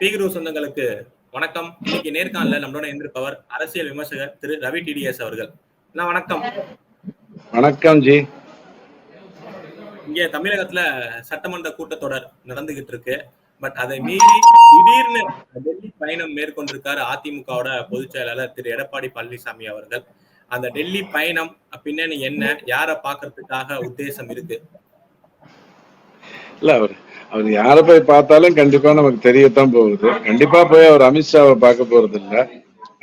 பீகுரு சொந்தங்களுக்கு வணக்கம். இன்னைக்கு நேர்காணல நம்மளோட இருந்திருப்பவர் அரசியல் விமர்சகர் திரு ரவி டிடிஎஸ் அவர்கள். அண்ணா, வணக்கம். வணக்கம் ஜி. இங்க தமிழகத்துல சட்டமன்ற கூட்டத்தொடர் நடந்துகிட்டு இருக்கு பட் அதை மீறி திடீர்னு டெல்லி பயணம் மேற்கொண்டிருக்காரு அதிமுகவோட பொதுச் செயலாளர் திரு எடப்பாடி பழனிசாமி அவர்கள். அந்த டெல்லி பயணம் பின்னணி என்ன யாரை பாக்குறதுக்காக உத்தேசம் இருக்கு? இல்ல அவர் அவர் யாரை போய் பார்த்தாலும் கண்டிப்பா நமக்கு தெரியத்தான் போகுது. கண்டிப்பா போய் அவர் அமித்ஷாவை பார்க்க போறது இல்ல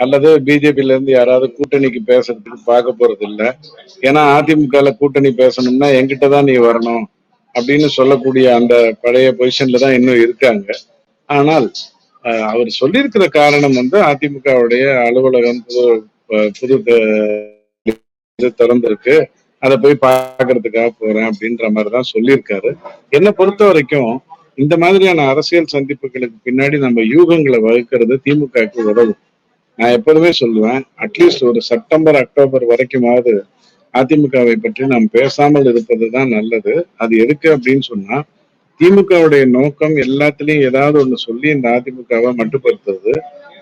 அல்லது பிஜேபில இருந்து யாராவது கூட்டணிக்கு பேசுறதுக்கு பார்க்க போறது இல்ல ஏன்னா அதிமுகல கூட்டணி பேசணும்னா என்கிட்ட தான் நீ வரணும் அப்படின்னு சொல்லக்கூடிய அந்த பழைய பொசிஷன்ல தான் இன்னும் இருக்காங்க. ஆனால் அவர் சொல்லியிருக்கிற காரணம் வந்து அதிமுகவுடைய அலுவலகம் புது புது திறந்திருக்கு. அதை போய் பாக்குறதுக்காக போறேன் அப்படின்ற மாதிரிதான் சொல்லியிருக்காரு. என்னை பொறுத்த வரைக்கும் இந்த மாதிரியான அரசியல் சந்திப்புகளுக்கு பின்னாடி நம்ம யூகங்களை வகுக்கிறது திமுகவுக்கு உதவும். நான் எப்போதுமே சொல்லுவேன் அட்லீஸ்ட் ஒரு செப்டம்பர் அக்டோபர் வரைக்குமாவது அதிமுகவை பற்றி நாம் பேசாமல் இருப்பது தான் நல்லது. அது எதுக்கு அப்படின்னு சொன்னா திமுகவுடைய நோக்கம் எல்லாத்துலயும் ஏதாவது ஒண்ணு சொல்லி இந்த அதிமுகவை மட்டுப்படுத்துறது.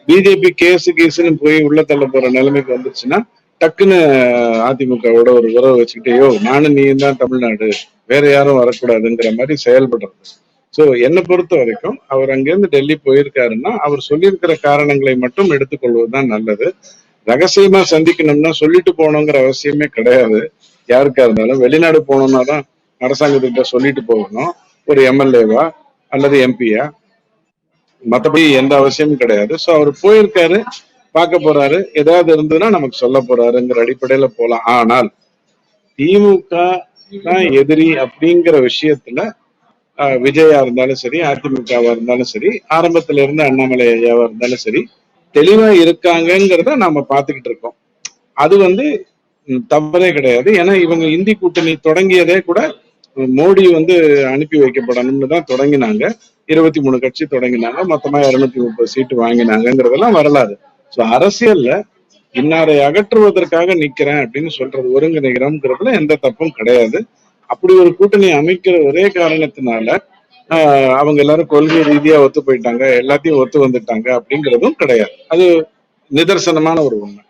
பிஜேபி கேஸு கேஸுன்னு போய் உள்ள தள்ள போற நிலைமைக்கு வந்துருச்சுன்னா டக்குன்னு அதிமுகவோட ஒரு உறவு வச்சுக்கிட்டேயோ நானும் நீ தான் தமிழ்நாடு. வேற யாரும் வரக்கூடாதுங்கிற மாதிரி செயல்படுறது. ஸோ என்னை பொறுத்த வரைக்கும் அவர் அங்கேருந்து டெல்லி போயிருக்காருன்னா அவர் சொல்லியிருக்கிற காரணங்களை மட்டும் எடுத்துக்கொள்வதுதான் நல்லது. ரகசியமா சந்திக்கணும்னா சொல்லிட்டு போகணுங்கிற அவசியமே கிடையாது. யாருக்கா இருந்தாலும் வெளிநாடு போகணும்னா தான் அரசாங்கத்திட்ட சொல்லிட்டு போகணும். ஒரு எம்எல்ஏவா அல்லது எம்பியா? மத்தபடி எந்த அவசியமும் கிடையாது. சோ அவர் போயிருக்காரு. பார்க்க போறாரு. ஏதாவது இருந்ததுன்னா நமக்கு சொல்ல போறாருங்கிற அடிப்படையில போலாம். ஆனால் திமுக தான் எதிரி அப்படிங்கிற விஷயத்துல விஜயா இருந்தாலும் சரி அதிமுகவா இருந்தாலும் சரி ஆரம்பத்துல இருந்து அண்ணாமலை ஐயாவா இருந்தாலும் சரி தெளிவா இருக்காங்கங்கிறத நாம பாத்துக்கிட்டு இருக்கோம். அது வந்து தவறே கிடையாது. ஏன்னா இவங்க இந்தி கூட்டணி தொடங்கியதே கூட மோடி வந்து அனுப்பி வைக்கப்படணும்னு தான் தொடங்கினாங்க. இருபத்தி மூணு கட்சி தொடங்கினாங்க. மொத்தமா இருநூத்தி முப்பது சீட்டு வாங்கினாங்கிறதெல்லாம் வரலாறு. சோ அரசியல்ல இன்னாரை அகற்றுவதற்காக நிக்கிறேன் அப்படின்னு சொல்றது ஒருங்கிணைகிறோம்ங்கிறதுல எந்த தப்பும் கிடையாது. அப்படி ஒரு கூட்டணி அமைக்கிற ஒரே காரணத்தினால அவங்க எல்லாரும் கொள்கை ரீதியா ஒத்து போயிட்டாங்க எல்லாத்தையும் ஒத்து வந்துட்டாங்க அப்படிங்கிறதும் கிடையாது. அது நிதர்சனமான ஒரு உண்மை.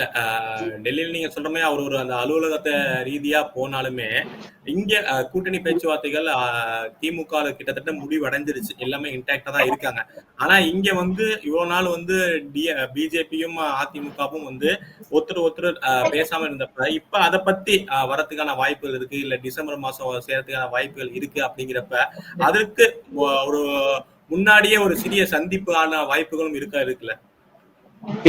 இல்ல ஆஹ், டெல்லியில நீங்க சொல்ற மாதிரி அவர் ஒரு அந்த அலுவலகத்தை ரீதியா போனாலுமே இங்க கூட்டணி பேச்சுவார்த்தைகள் திமுக கிட்டத்தட்ட முடிவடைஞ்சிருச்சு. எல்லாமே இன்டாக்டா தான் இருக்காங்க. ஆனா இங்க வந்து இவ்வளவு நாள் வந்து பிஜேபியும் அதிமுகவும் வந்து ஒருத்தர் ஒருத்தர் பேசாம இருந்தப்ப இப்ப அதை பத்தி வரத்துக்கான வாய்ப்புகள் இருக்கு இல்ல டிசம்பர் மாசம் சேரத்துக்கான வாய்ப்புகள் இருக்கு அப்படிங்கிறப்ப அதற்கு ஒ- ஒரு முன்னாடியே ஒரு சிறிய சந்திப்பான வாய்ப்புகளும் இருக்கா இருக்குல்ல?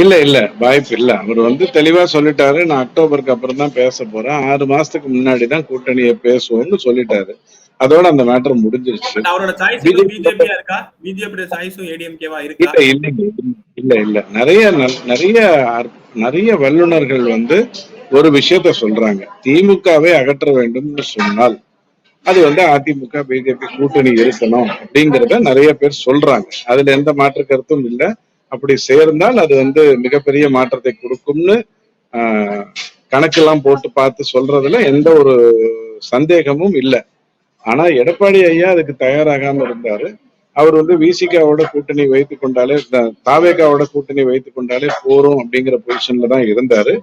இல்ல இல்ல வாய்ப்பு இல்ல அவர் வந்து தெளிவா சொல்லிட்டாரு. நான் அக்டோபருக்கு அப்புறம் தான் பேச போறேன். ஆறு மாசத்துக்கு முன்னாடி தான் கூட்டணியை பேசுவோம்னு சொல்லிட்டாரு. அதோட அந்த மேட்டர் முடிஞ்சிருச்சு. இல்ல இல்ல நிறைய நிறைய நிறைய வல்லுனர்கள் வந்து ஒரு விஷயத்த சொல்றாங்க. திமுகவை அகற்ற வேண்டும்னு சொன்னால் அது வந்து அதிமுக பிஜேபி கூட்டணி இருக்கணும் அப்படிங்கறத நிறைய பேர் சொல்றாங்க. அதுல எந்த மாற்று கருத்தும் இல்ல. அப்படி சேர்ந்தால் அது வந்து மிகப்பெரிய மாற்றத்தை கொடுக்கும்னு கணக்கெல்லாம் போட்டு பார்த்து சொல்றதுல எந்த ஒரு சந்தேகமும் இல்லை. ஆனா எடப்பாடி ஐயா அதுக்கு தயாராகாம இருந்தாரு. அவர் வந்து விசிகாவோட கூட்டணி வைத்து கொண்டாலே தாவேகாவோட கூட்டணி வைத்து கொண்டாலே போறோம் அப்படிங்கிற பொசிஷன்ல தான் இருந்தாரு.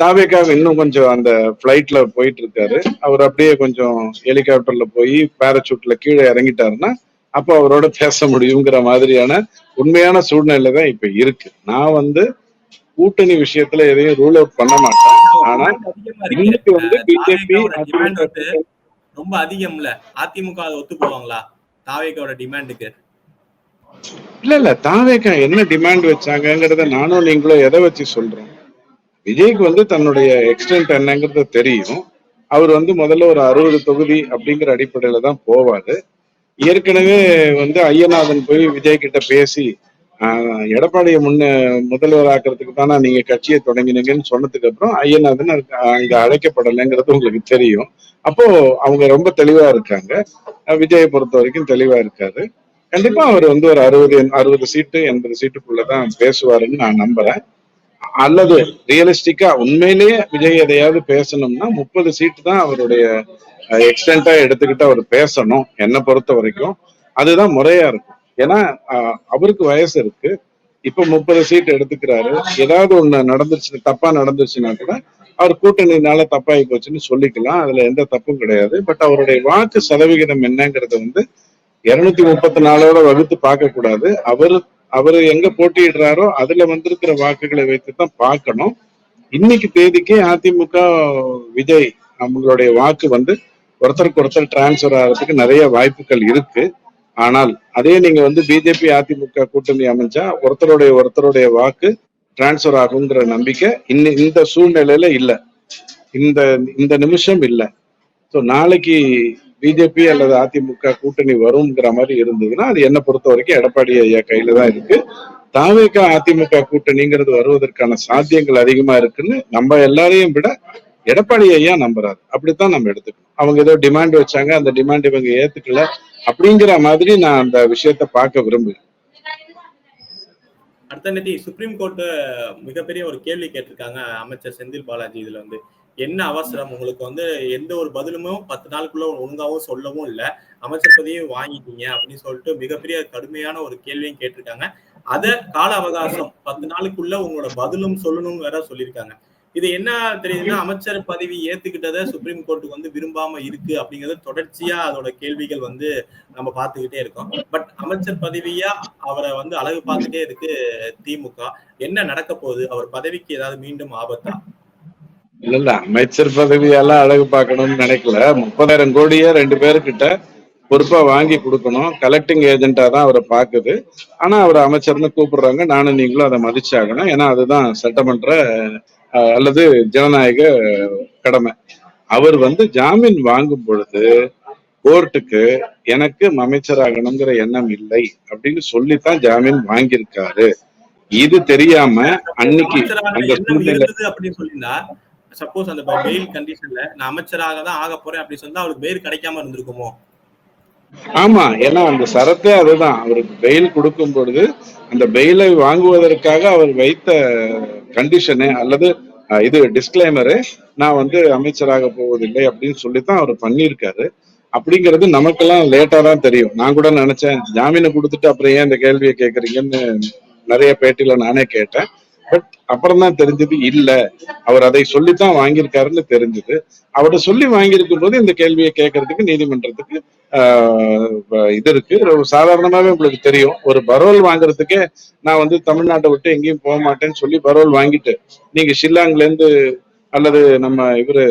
தாவேகா இன்னும் கொஞ்சம் அந்த பிளைட்ல போயிட்டு இருக்காரு. அவர் அப்படியே கொஞ்சம் ஹெலிகாப்டர்ல போய் பேராசூட்ல கீழே இறங்கிட்டாருன்னா அப்போ அவரோட பேச முடியுங்கிற மாதிரியான உண்மையான சூழ்நிலை தான் இப்ப இருக்கு. நான் வந்து கூட்டணி விஷயத்துல எதையும் ரூல் அவுட் பண்ண மாட்டேன். ஆனா இன்னைக்கு வந்து பிஜேபி ரொம்ப அதிகம்ல. அதிமுக அதை ஒத்து போவாங்களா? தாவேகாவோட டிமாண்டுக்கு இல்ல இல்ல. தாவேக்கா என்ன டிமாண்ட் வச்சாங்கங்கிறத நானும் நீங்களும் எதை வச்சு சொல்றோம்? விஜய்க்கு வந்து தன்னுடைய எக்ஸ்டென்ட் என்னங்கிறது தெரியும். அவர் வந்து முதல்ல ஒரு அறுபது தொகுதி அப்படிங்கிற அடிப்படையில தான் போவாரு. ஏற்கனவே வந்து ஐயநாதன் போய் விஜய் கிட்ட பேசி ஆஹ், எடப்பாடியை முன்ன முதல்வர் ஆக்குறதுக்கு தானே நீங்க கட்சியை தொடங்கினீங்கன்னு சொன்னதுக்கு அப்புறம் ஐயநாதன் அங்க அழைக்கப்படலைங்கிறது உங்களுக்கு தெரியும். அப்போ அவங்க ரொம்ப தெளிவா இருக்காங்க. விஜயை பொறுத்த வரைக்கும் தெளிவா இருக்காரு. கண்டிப்பா அவர் வந்து ஒரு அறுபது அறுபது சீட்டு எண்பது சீட்டுக்குள்ளதான் பேசுவாருன்னு நான் நம்புறேன். அல்லது ரியலிஸ்டிக்கா உண்மையிலேயே விஜய் எதையாவது பேசணும்னா முப்பது சீட்டு தான் அவருடைய எக்ஸ்டென்டா எடுத்துக்கிட்டு அவர் பேசணும் என்னை பொறுத்த வரைக்கும். அதுதான் முறையா இருக்கும். ஏன்னா அவருக்கு வயசு இருக்கு. இப்ப முப்பது சீட் எடுத்துக்கிறாரு. ஏதாவது ஒண்ணு நடந்துச்சு தப்பா நடந்துச்சுன்னா கூட அவர் கூட்டணினால தப்பாகி போச்சுன்னு சொல்லிக்கலாம். அதுல எந்த தப்பும் கிடையாது. பட் அவருடைய வாக்கு சதவிகிதம் என்னங்கிறத வந்து இருநூத்தி முப்பத்தி நாலோட வகுத்து பார்க்க கூடாது அவர் அவர் எங்க போட்டியிடுறாரோ அதுல வந்திருக்கிற வாக்குகளை வைத்து தான் பார்க்கணும். இன்னைக்கு தேதிக்கு அதிமுக விஜய் நம்மளுடைய வாக்கு வந்து ஒருத்தருக்கு ஒருத்தர் டிரான்ஸ்ஃபர் ஆகிறதுக்கு நிறைய வாய்ப்புகள் இருக்கு. ஆனால் அதே நீங்க வந்து பிஜேபி அதிமுக கூட்டணி அமைச்சா ஒருத்தருடைய ஒருத்தருடைய வாக்கு டிரான்ஸ்ஃபர் ஆகுங்கிற நம்பிக்கை இந்த சூழ்நிலையில இல்ல. இந்த இந்த நிமிஷம் இல்ல. ஸோ நாளைக்கு பிஜேபி அல்லது அதிமுக கூட்டணி வருங்கிற மாதிரி இருந்ததுன்னா அது என்னை பொறுத்த வரைக்கும் எடப்பாடி ஐயா கையில தான் இருக்கு. தாவேக்கா அதிமுக கூட்டணிங்கிறது வருவதற்கான சாத்தியங்கள் அதிகமா இருக்குன்னு நம்ம எல்லாரையும் விட எடப்பாடி ஐயா நம்புறாரு. அப்படித்தான் நம்ம எடுத்துக்கணும். அவங்க ஏதோ டிமாண்ட் வச்சாங்க அந்த டிமாண்ட் இவங்க ஏத்துக்கல அப்படிங்கிற மாதிரி நான் அந்த விஷயத்த பார்க்க விரும்புகிறேன். அடுத்த நிதி சுப்ரீம் கோர்ட் மிகப்பெரிய ஒரு கேள்வி கேட்டிருக்காங்க அமைச்சர் செந்தில் பாலாஜி இதுல வந்து. என்ன அவசரம்? உங்களுக்கு வந்து எந்த ஒரு பதிலுமும் பத்து நாளுக்குள்ள ஒழுங்காவும் சொல்லவும் இல்ல. அமைச்சர் பதவியும் வாங்கிட்டீங்க அப்படின்னு சொல்லிட்டு மிகப்பெரிய கடுமையான ஒரு கேள்வியும் கேட்டிருக்காங்க. அத கால அவகாசம் பத்து நாளுக்குள்ள உங்களோட பதிலும் சொல்லணும்னு வேற சொல்லியிருக்காங்க. இது என்ன தெரியுதுன்னா அமைச்சர் பதவி ஏத்துக்கிட்டதை சுப்ரீம் கோர்ட்டுக்கு வந்து விரும்பாம இருக்கு அப்படிங்கறது தொடர்ச்சியா அதோட கேள்விகள் வந்து நம்ம பார்த்துக்கிட்டே இருக்கோம். பட் அமைச்சர் பதவியா அவரை வந்து அழகு பார்த்துட்டே இருக்கு திமுக. என்ன நடக்க போகுது? அவர் பதவிக்கு ஏதாவது மீண்டும் ஆபத்தா? இல்ல இல்ல. அமைச்சர் பதவியெல்லாம் அழகு பார்க்கணும்னு நினைக்கல. முப்பதாயிரம் கோடியே ரெண்டு பேருக்கிட்ட பொறுப்பா வாங்கி கொடுக்கணும். கலெக்டிங் ஏஜென்ட்டா தான் அவரை பாக்குது ஆனா அவர் அமைச்சர்னு கூப்பிடுறாங்க. நானும் நீங்களும் அதை மதிச்சாகணும். ஏன்னா அதுதான் சட்டமன்ற அல்லது ஜனநாயக கடமை. அவர் வந்து ஜாமீன் வாங்கும் பொழுது கோர்ட்டுக்கு எனக்கு அமைச்சராகணுங்கிற எண்ணம் இல்லை அப்படின்னு சொல்லித்தான் ஜாமீன் வாங்கியிருக்காரு. இது தெரியாம அன்னைக்கு அந்த சூழ்நிலை சப்போஸ் அந்த பெயில் கண்டிஷன்ல நான் அமைச்சராக தான் ஆக போறேன் அப்படின்னு சொன்னா அவருக்கு பெயில் கிடைக்காம இருந்திருக்குமோ? ஆமா ஏன்னா அந்த சரத்தே அதுதான். அவருக்கு பெயில் கொடுக்கும் பொழுது அந்த பெயிலை வாங்குவதற்காக அவர் வைத்த கண்டிஷனு அல்லது இது டிஸ்கிளைமரு நான் வந்து அமைச்சராக போவதில்லை அப்படின்னு சொல்லித்தான் அவர் பண்ணியிருக்காரு. அப்படிங்கிறது நமக்கெல்லாம் லேட்டா தான் தெரியும். நான் கூட நினைச்சேன் ஜாமீனை கொடுத்துட்டு அப்புறம் ஏன் இந்த கேள்வியை கேட்கறீங்கன்னு நிறைய பேட்டியில நானே கேட்டேன். பட் அப்புறம் தான் தெரிஞ்சது இல்ல. அவர் அதை சொல்லித்தான் வாங்கியிருக்காருன்னு தெரிஞ்சது. அவர்கிட்ட சொல்லி வாங்கியிருக்கும் போது இந்த கேள்வியை கேட்கறதுக்கு நீதிமன்றத்துக்கு ஆஹ் இது இருக்கு. சாதாரணமாவே உங்களுக்கு தெரியும். ஒரு பரோல் வாங்குறதுக்கே நான் வந்து தமிழ்நாட்டை விட்டு எங்கேயும் போக மாட்டேன்னு சொல்லி பரோல் வாங்கிட்டு நீங்க ஷில்லாங்ல இருந்து அல்லது நம்ம இவரு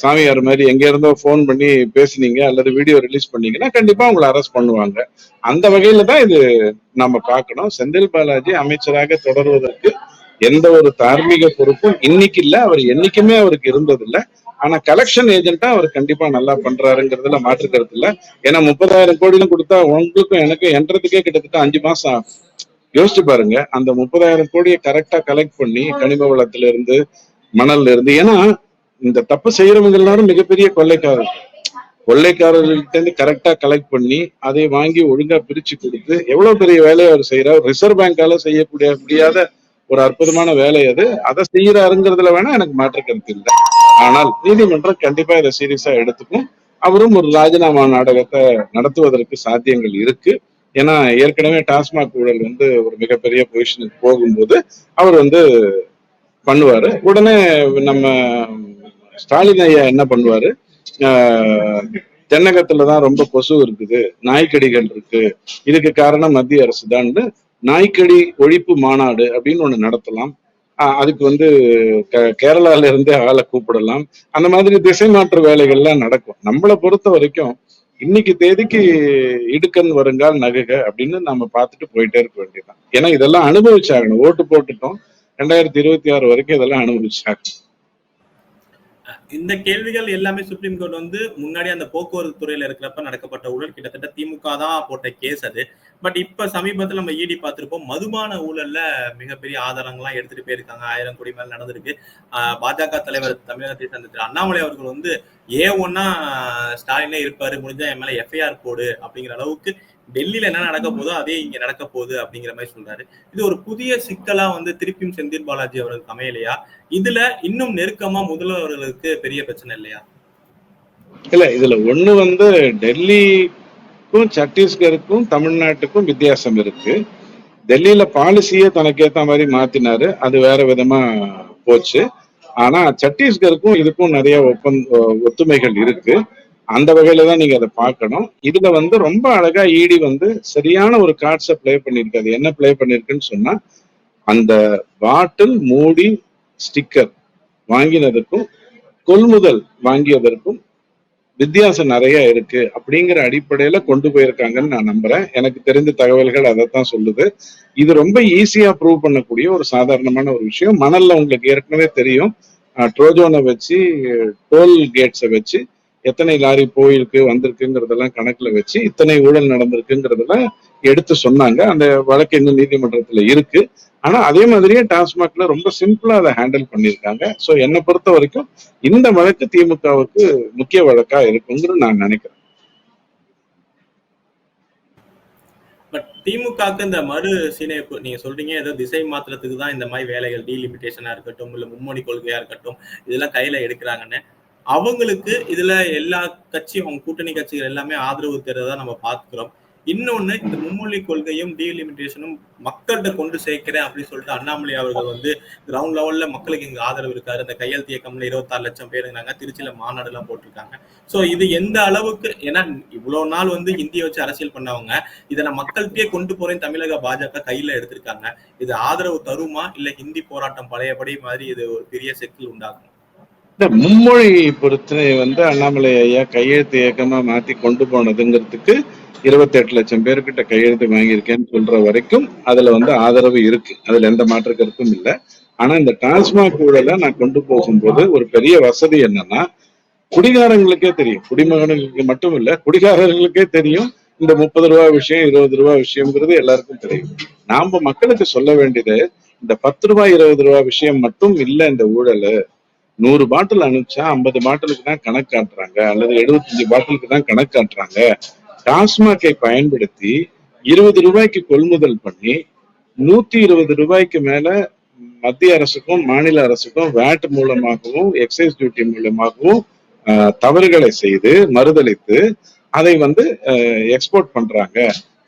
சாமியார் மாதிரி எங்க இருந்தோ ஃபோன் பண்ணி பேசுனீங்க அல்லது வீடியோ ரிலீஸ் பண்ணீங்கன்னா கண்டிப்பா உங்களை அரெஸ்ட் பண்ணுவாங்க. அந்த வகையில தான் இது நம்ம பார்க்கணும். செந்தில் பாலாஜி அமைச்சராக தொடர்வதற்கு எந்த ஒரு தார்மீக பொறுப்பும் இன்னைக்கு இல்ல. அவர் என்னைக்குமே அவருக்கு இருந்தது இல்ல ஆனா கலெக்ஷன் ஏஜென்ட்டா அவர் கண்டிப்பா நல்லா பண்றாருங்கிறதுல மாற்று கருத்து இல்ல. ஏன்னா முப்பதாயிரம் கோடிலாம் கொடுத்தா உங்களுக்கும் எனக்கும் என்றதுக்கே கிட்டத்தட்ட அஞ்சு மாசம் ஆகும். யோசிச்சு பாருங்க. அந்த முப்பதாயிரம் கோடியை கரெக்டா கலெக்ட் பண்ணி கனிம வளத்துல இருந்து மணல்ல இருந்து ஏன்னா இந்த தப்பு செய்யறவங்க எல்லாரும் மிகப்பெரிய கொள்ளைக்காரர். கொள்ளைக்காரர்கள்ட்ட இருந்து கரெக்டா கலெக்ட் பண்ணி அதை வாங்கி ஒழுங்கா பிரிச்சு கொடுத்து எவ்வளவு பெரிய வேலையை அவர் செய்யறார் ரிசர்வ் பேங்கால செய்யக்கூடிய முடியாத ஒரு அற்புதமான வேலை அது. அதை செய்யறாருங்கிறதுல வேணா எனக்கு மாற்று கருத்து இல்லை. ஆனால் நீதிமன்றம் கண்டிப்பா இதை சீரியஸா எடுத்துக்கும். அவரும் ஒரு ராஜினாமா நாடகத்தை நடத்துவதற்கு சாத்தியங்கள் இருக்கு. ஏன்னா ஏற்கனவே டாஸ்மாக் ஊழல் வந்து ஒரு மிகப்பெரிய பொசிஷனுக்கு போகும்போது அவர் வந்து பண்ணுவாரு. உடனே நம்ம ஸ்டாலின் ஐயா என்ன பண்ணுவாரு? ஆஹ் தென்னகத்துல தான் ரொம்ப கொசு இருக்குது நாய்க்கடிகள் இருக்கு இதுக்கு காரணம் மத்திய அரசு தான் நாய்க்கடி ஒழிப்பு மாநாடு அப்படின்னு ஒண்ணு நடத்தலாம். ஆஹ் அதுக்கு வந்து கேரளால இருந்தே ஆளை கூப்பிடலாம். அந்த மாதிரி திசை மாற்று வேலைகள்லாம் நடக்கும். நம்மளை பொறுத்த வரைக்கும் இன்னைக்கு தேதிக்கு இடுக்கன் வருங்கால் நகுக அப்படின்னு நம்ம பார்த்துட்டு போயிட்டே இருக்க வேண்டியதுதான். ஏன்னா இதெல்லாம் அனுபவிச்சாகணும். ஓட்டு போட்டுட்டோம். ரெண்டாயிரத்தி இருபத்தி ஆறு வரைக்கும் இதெல்லாம் அனுபவிச்சாகணும். இந்த கேள்விகள் எல்லாமே சுப்ரீம் கோர்ட் வந்து முன்னாடி அந்த போக்குவரத்து துறையில இருக்கிறப்ப நடக்கப்பட்ட ஊழல். கிட்டத்தட்ட திமுக தான் போட்ட கேஸ் அது. பட் இப்ப சமீபத்துல நம்ம ஈடி பார்த்திருப்போம். மதுபான ஊழல்ல மிகப்பெரிய ஆதாரங்கள்லாம் எடுத்துட்டு போயிருக்காங்க. ஆயிரம் கோடி மேல நடந்திருக்கு. பாஜக தலைவர் தமிழகத்தை சேர்ந்த திரு அண்ணாமலை அவர்கள் வந்து ஏ ஒன்னா ஸ்டாலினே இருப்பாரு. முடிஞ்சா என் மேல எஃப்ஐஆர் போடு அப்படிங்கிற அளவுக்கு டெல்லியில என்ன நடக்க போதோ அதே இங்க நடக்க போகுது அப்படிங்கிற மாதிரி சொல்றாரு. இது ஒரு புதிய சிக்கலா வந்து திருப்பியும் செந்தில் பாலாஜி அவர்களுக்கு அமையலையா இதுல இன்னும் நெருக்கமா முதல்வர்களுக்கு பெரிய பிரச்சனை இல்லையா? இல்ல இதுல ஒண்ணு வந்து டெல்லிக்கும் சத்தீஸ்கருக்கும் தமிழ்நாட்டுக்கும் வித்தியாசம் இருக்கு. டெல்லியில பாலிசியே தனக்கு ஏத்த மாதிரி மாத்தினாரு. அது வேற விதமா போச்சு. ஆனா சத்தீஸ்கருக்கும் இதுக்கும் நிறைய ஒப்பந்த ஒத்துமைகள் இருக்கு. அந்த வகையில தான் நீங்க அதை பார்க்கணும். இதுல வந்து ரொம்ப அழகா ஈடி வந்து சரியான ஒரு கார்ட்ஸை ப்ளே பண்ணியிருக்காது என்ன ப்ளே பண்ணிருக்குன்னு சொன்னா அந்த பாட்டில் மூடி ஸ்டிக்கர் வாங்கினதுக்கும் கொள்முதல் வாங்கியதற்கும் வித்தியாசம் நிறைய இருக்கு அப்படிங்கிற அடிப்படையில கொண்டு போயிருக்காங்கன்னு நான் நம்புறேன். எனக்கு தெரிந்த தகவல்கள் அதைத்தான் சொல்லுது. இது ரொம்ப ஈஸியா ப்ரூவ் பண்ணக்கூடிய ஒரு சாதாரணமான ஒரு விஷயம். மணல்ல உங்களுக்கு ஏற்கனவே தெரியும். ட்ரோஜோனை வச்சு டோல் கேட்ஸை வச்சு எத்தனை லாரி போயிருக்கு வந்திருக்குங்கிறதெல்லாம் கணக்குல வச்சு இத்தனை ஊழல் நடந்திருக்குங்கிறதெல்லாம் எடுத்து சொன்னாங்க. அந்த வழக்கு இன்னும் நீதிமன்றத்துல இருக்கு. ஆனா அதே மாதிரியே டாஸ்மாக்ல ரொம்ப சிம்பிளா அதை ஹேண்டில் பண்ணியிருக்காங்க. சோ என்னை பொறுத்த வரைக்கும் இந்த வழக்கு திமுகவுக்கு முக்கிய வழக்கா இருக்குங்கிற நான் நினைக்கிறேன். பட் திமுகவுக்கு இந்த மறு சீனைப்பு நீங்க சொல்றீங்க ஏதோ திசை மாத்திரத்துக்கு தான் இந்த மாதிரி வேலைகள் டீலிமிட்டேஷனா இருக்கட்டும் இல்ல மும்மொழி கொள்கையா இருக்கட்டும் இதெல்லாம் கையில எடுக்கிறாங்கன்னு. அவங்களுக்கு இதுல எல்லா கட்சியும் அவங்க கூட்டணி கட்சிகள் எல்லாமே ஆதரவு தருறதா நம்ம பார்க்கிறோம். இன்னொன்னு இந்த மும்மொழி கொள்கையும் டீலிமிட்டேஷனும் மக்கள்கிட்ட கொண்டு சேர்க்கிறேன் அப்படின்னு சொல்லிட்டு அண்ணாமலை அவர்கள் வந்து கிரவுண்ட் லெவல்ல மக்களுக்கு இங்க ஆதரவு இருக்காரு. இந்த கையெழுத்து இயக்கம்ல இருபத்தாறு லட்சம் பேருங்கிறாங்க திருச்சியில மாநாடு எல்லாம் போட்டிருக்காங்க. சோ இது எந்த அளவுக்கு ஏன்னா இவ்வளவு நாள் வந்து இந்திய வச்சு அரசியல் பண்ணவங்க இதை நான் மக்கள்கிட்டயே கொண்டு போறேன் தமிழக பாஜக கையில எடுத்திருக்காங்க. இது ஆதரவு தருமா? இல்ல ஹிந்தி போராட்டம் பழையபடி மாதிரி இது ஒரு பெரிய செக்கில் உண்டாகும்? இந்த மும்மொழி பொறுத்து வந்து அண்ணாமலை ஐயா கையெழுத்து இயக்கமா மாத்தி கொண்டு போனதுங்கிறதுக்கு இருபத்தி எட்டு லட்சம் பேர்கிட்ட கையெழுத்து வாங்கியிருக்கேன்னு சொல்ற வரைக்கும் அதுல வந்து ஆதரவு இருக்கு. அதுல எந்த மாற்று கருத்தும் இல்லை. ஆனா இந்த டாஸ்மாக் ஊழலை நான் கொண்டு போகும்போது ஒரு பெரிய வசதி என்னன்னா குடிகாரங்களுக்கே தெரியும். குடிமகன்களுக்கு மட்டும் இல்ல குடிகாரர்களுக்கே தெரியும். இந்த முப்பது ரூபா விஷயம் இருபது ரூபா விஷயம்ங்கிறது எல்லாருக்கும் தெரியும். நாம மக்களுக்கு சொல்ல வேண்டியது இந்த பத்து ரூபாய் இருபது ரூபாய் விஷயம் மட்டும் இல்ல இந்த ஊழல். நூறு பாட்டில் அனுப்பிச்சா ஐம்பது பாட்டிலுக்கு தான் கணக்கு காட்டுறாங்க அல்லது எழுபத்தஞ்சு பாட்டிலுக்கு தான் கணக்கு காட்டுறாங்க டாஸ்மாகை பயன்படுத்தி இருபது ரூபாய்க்கு கொள்முதல் பண்ணி நூத்தி இருபது ரூபாய்க்கு மேல மத்திய அரசுக்கும் மாநில அரசுக்கும் வேட் மூலமாகவும் எக்ஸைஸ் டியூட்டி மூலமாகவும் ஆஹ், தவறுகளை செய்து மறுதளித்து அதை வந்து எக்ஸ்போர்ட் பண்றாங்க.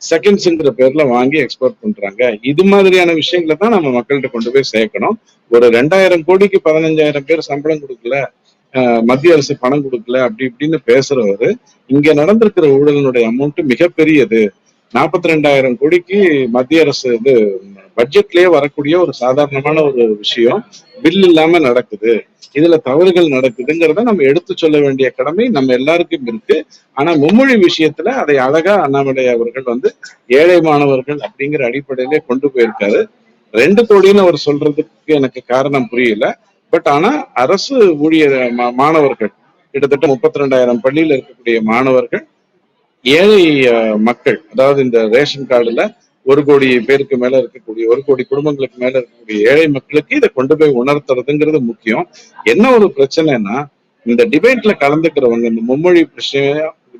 செகண்ட்ஸ்ங்கிற பேர்ல வாங்கி எக்ஸ்போர்ட் பண்றாங்க. இது மாதிரியான விஷயங்களை தான் நம்ம மக்கள்கிட்ட கொண்டு போய் சேர்க்கணும். ஒரு ரெண்டாயிரம் கோடிக்கு பதினஞ்சாயிரம் பேர் சம்பளம் கொடுக்கல ஆஹ், மத்திய அரசு பணம் கொடுக்கல அப்படி இப்படின்னு பேசுறவரு இங்க நடந்திருக்கிற ஊழலினுடைய அமௌண்ட் மிகப்பெரியது. நாற்பத்தி ரெண்டாயிரம் கோடிக்கு மத்திய அரசு இது பட்ஜெட்லயே வரக்கூடிய ஒரு சாதாரணமான ஒரு விஷயம் பில் இல்லாம நடக்குது. இதுல தவறுகள் நடக்குதுங்கிறத நம்ம எடுத்து சொல்ல வேண்டிய கடமை நம்ம எல்லாருக்கும் இருக்கு. ஆனா மும்மொழி விஷயத்துல அதை அழகா அண்ணாமலை அவர்கள் வந்து ஏழை மாணவர்கள் அப்படிங்கிற அடிப்படையிலே கொண்டு போயிருக்காரு. ரெண்டு கோடின்னு அவர் சொல்றதுக்கு எனக்கு காரணம் புரியல. பட் ஆனா அரசு ஊழியர் மா- மாணவர்கள் கிட்டத்தட்ட முப்பத்தி ரெண்டாயிரம் பள்ளியில இருக்கக்கூடிய மாணவர்கள் ஏழை மக்கள் அதாவது இந்த ரேஷன் கார்டுல ஒரு கோடி பேருக்கு மேல இருக்கக்கூடிய ஒரு கோடி குடும்பங்களுக்கு மேல இருக்கக்கூடிய ஏழை மக்களுக்கு இதை கொண்டு போய் உணர்த்துறதுங்கிறது முக்கியம். என்ன ஒரு பிரச்சனைனா இந்த டிபேட்ல கலந்துக்கிறவங்க இந்த மும்மொழி பிரச்சனை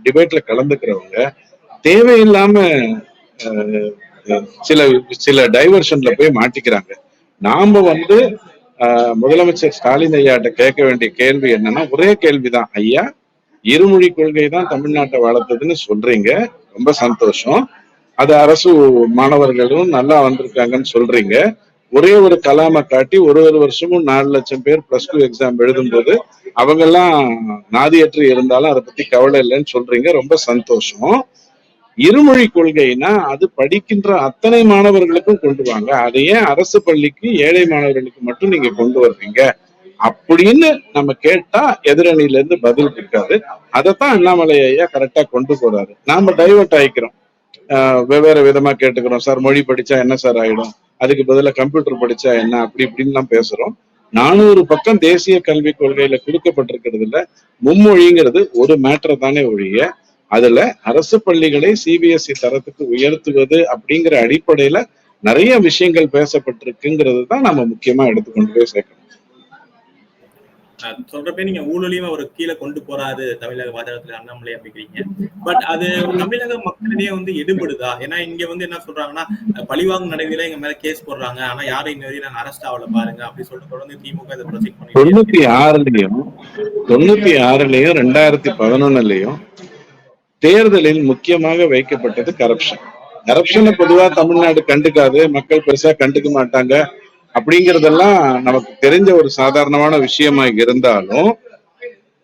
டிபேட்ல கலந்துக்கிறவங்க தேவையில்லாம சில சில டைவர்ஷன்ல போய் மாட்டிக்கிறாங்க. நாம வந்து ஆஹ், முதலமைச்சர் ஸ்டாலின் ஐயாட்ட கேட்க வேண்டிய கேள்வி என்னன்னா ஒரே கேள்விதான். ஐயா இருமொழி கொள்கை தான் தமிழ்நாட்டை வளர்த்ததுன்னு சொல்றீங்க. ரொம்ப சந்தோஷம். அது அரசு மாணவர்களும் நல்லா வந்திருக்காங்கன்னு சொல்றீங்க. ஒரே ஒரு கலாமை காட்டி ஒரு ஒரு வருஷமும் நாலு லட்சம் பேர் பிளஸ் டூ எக்ஸாம் எழுதும்போது அவங்கெல்லாம் நாதியற்று இருந்தாலும் அதை பத்தி கவலை இல்லைன்னு சொல்றீங்க. ரொம்ப சந்தோஷம். இருமொழி கொள்கைனா அது படிக்கின்ற அத்தனை மாணவர்களுக்கும் கொண்டு வாங்க. அதை ஏன் அரசு பள்ளிக்கு ஏழை மாணவர்களுக்கு மட்டும் நீங்க கொண்டு வர்றீங்க? அப்படின்னு நம்ம கேட்டா எதிரணியில இருந்து பதில் இருக்காது. அதைத்தான் அண்ணாமலை ஐயா கரெக்டா கொண்டு போறாரு. நாம டைவர்ட் ஆயிக்கிறோம். வெவ்வேறு விதமா கேட்டுக்கிறோம். சார் மொழி படிச்சா என்ன சார் ஆயிடும்? அதுக்கு பதிலா கம்ப்யூட்டர் படிச்சா என்ன? அப்படி இப்படின்லாம் பேசுறோம். நானூறு பக்கம் தேசிய கல்விக் கொள்கையில கொடுக்கப்பட்டிருக்கிறதுல மும்மொழிங்கிறது ஒரு மேட்டர் தானே ஒழிய அதுல அரசு பள்ளிகளை சிபிஎஸ்இ தரத்துக்கு உயர்த்துவது அப்படிங்கிற அடிப்படையில நிறைய விஷயங்கள் பேசப்பட்டிருக்குங்கிறது தான் நம்ம முக்கியமா எடுத்துக்கொண்டு போய் சேர்க்கணும். சொல்றப்ப நீங்க ஊழலையும் அவர் கீழே கொண்டு போறாரு தமிழக பாஜகத்துல அண்ணாமலை அப்படிங்கிறீங்க. பட் அது தமிழக மக்களிடையே வந்து எடுபடுதா? ஏன்னா இங்க வந்து என்ன சொல்றாங்கன்னா பழிவாங்க பழிவாங்கும் நடைமுறையில எங்க மேல கேஸ் போடுறாங்க. ஆனா யாரும் இன்ன வரையும் நாங்க அரெஸ்ட் ஆகல பாருங்க அப்படி சொல்லிட்டு தொடர்ந்து திமுக இதை ப்ரொசீட் பண்ணி தொண்ணூத்தி ஆறுலயும் தொண்ணூத்தி ஆறுலயும் ரெண்டாயிரத்தி பதினொன்னுலயும் தேர்தலில் முக்கியமாக வைக்கப்பட்டது கரப்ஷன் கரப்ஷனை பொதுவா தமிழ்நாடு கண்டுக்காது. மக்கள் பெருசா கண்டுக்க மாட்டாங்க. அப்படிங்கறதெல்லாம் நமக்கு தெரிஞ்ச ஒரு சாதாரணமான விஷயமா இருந்தாலும்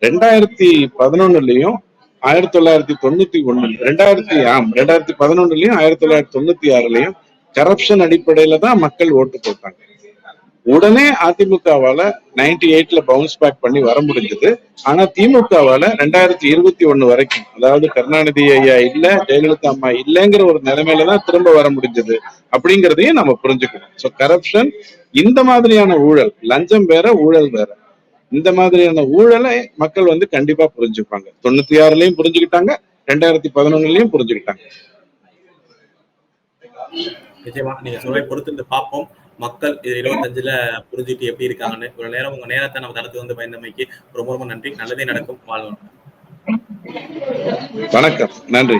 ரெண்டாயிரத்தி பதினொன்னுலயும் ஆயிரத்தி தொள்ளாயிரத்தி தொண்ணூத்தி ஒண்ணு ரெண்டாயிரத்தி ஆம் ரெண்டாயிரத்தி பதினொன்னுலயும் ஆயிரத்தி தொள்ளாயிரத்தி தொண்ணூத்தி ஆறுலயும் கரப்ஷன் அடிப்படையில தான் மக்கள் ஓட்டு போட்டாங்க. உடனே அதிமுகவால நைன்டி எயிட்ல பவுன்ஸ் பேக் பண்ணி வர முடிஞ்சது. ஆனா திமுகவால ரெண்டாயிரத்தி இருபத்தி ஒண்ணு வரைக்கும் அதாவது கருணாநிதி ஐயா இல்ல ஜெயலலிதா அம்மா இல்லைங்கிற ஒரு நிலைமையில தான் திரும்ப வர முடிஞ்சது அப்படிங்கறதையும் நம்ம புரிஞ்சுக்கணும். சோ கரப்ஷன் இந்த மாதிரியான ஊழல் லஞ்சம் வேற ஊழல் வேற. இந்த மாதிரியான ஊழலை மக்கள் வந்து கண்டிப்பா புரிஞ்சுப்பாங்க. தொண்ணூத்தி ஆறுலயும் புரிஞ்சுக்கிட்டாங்க ரெண்டாயிரத்தி பதினொன்னுலயும் புரிஞ்சுக்கிட்டாங்க. நிச்சயமா நீங்க சொல்றதை பொறுத்து பார்ப்போம். மக்கள் இது இருபத்தஞ்சுல புரிஞ்சுட்டு எப்படி இருக்காங்கன்னு இவ்வளவு நேரம் உங்க நேரத்தை நம்ம தளத்துக்கு வந்து பயந்தமைக்கு ரொம்ப ரொம்ப நன்றி. நல்லதே நடக்கும். வாழ்வோம் வணக்கம். நன்றி.